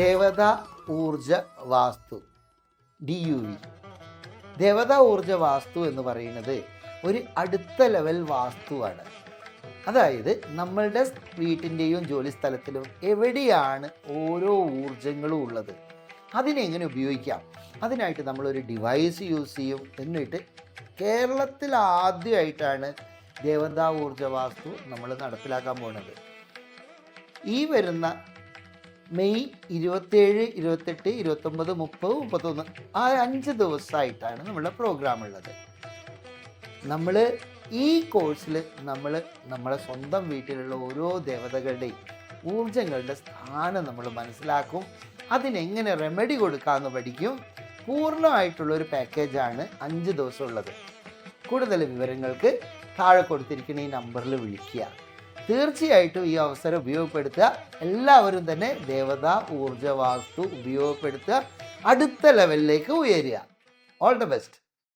ദേവത ഊർജ വാസ്തു D U V ദേവത ഊർജ വാസ്തു എന്ന് പറയുന്നത് ഒരു അടുത്ത ലെവൽ വാസ്തുവാണ്. അതായത് നമ്മളുടെ വീട്ടിന്റെയും ജോലി സ്ഥലത്തിലും എവിടെയാണ് ഓരോ ഊർജങ്ങളും ഉള്ളത്. അതിനെങ്ങനെ ഉപയോഗിക്കാം? അതിനായിട്ട് നമ്മളൊരു ഡിവൈസ് യൂസ് ചെയ്യും എന്നിട്ട് കേരളത്തിൽ ആദ്യമായിട്ടാണ് ദേവതാ ഊർജ വാസ്തു നമ്മൾ നടപ്പിലാക്കാൻ പോകുന്നത് ഈ വരുന്ന മെയ് ഇരുപത്തേഴ് ഇരുപത്തെട്ട് ഇരുപത്തൊമ്പത് മുപ്പത് മുപ്പത്തൊന്ന് ആ അഞ്ച് ദിവസമായിട്ടാണ് നമ്മളുടെ പ്രോഗ്രാം ഉള്ളത്. നമ്മൾ ഈ കോഴ്സിൽ നമ്മൾ നമ്മളെ സ്വന്തം വീട്ടിലുള്ള ഓരോ ദേവതകളുടെയും ഊർജങ്ങളുടെ സ്ഥാനം നമ്മൾ മനസ്സിലാക്കും. അതിനെങ്ങനെ റെമഡി കൊടുക്കാമെന്ന് പഠിക്കും. പൂർണമായിട്ടുള്ള ഒരു പാക്കേജാണ് അഞ്ച് ദിവസമുള്ളത് കൂടുതൽ വിവരങ്ങൾക്ക് താഴെ കൊടുത്തിരിക്കുന്ന ഈ നമ്പറിൽ വിളിക്കുക. തീർച്ചയായിട്ടും ഈ അവസരം ഉപയോഗപ്പെടുത്തുക. എല്ലാവരും തന്നെ ദേവത ഊർജ വാസ്തു ഉപയോഗപ്പെടുത്തുക. അടുത്ത ലെവലിലേക്ക് ഉയരുക. All the best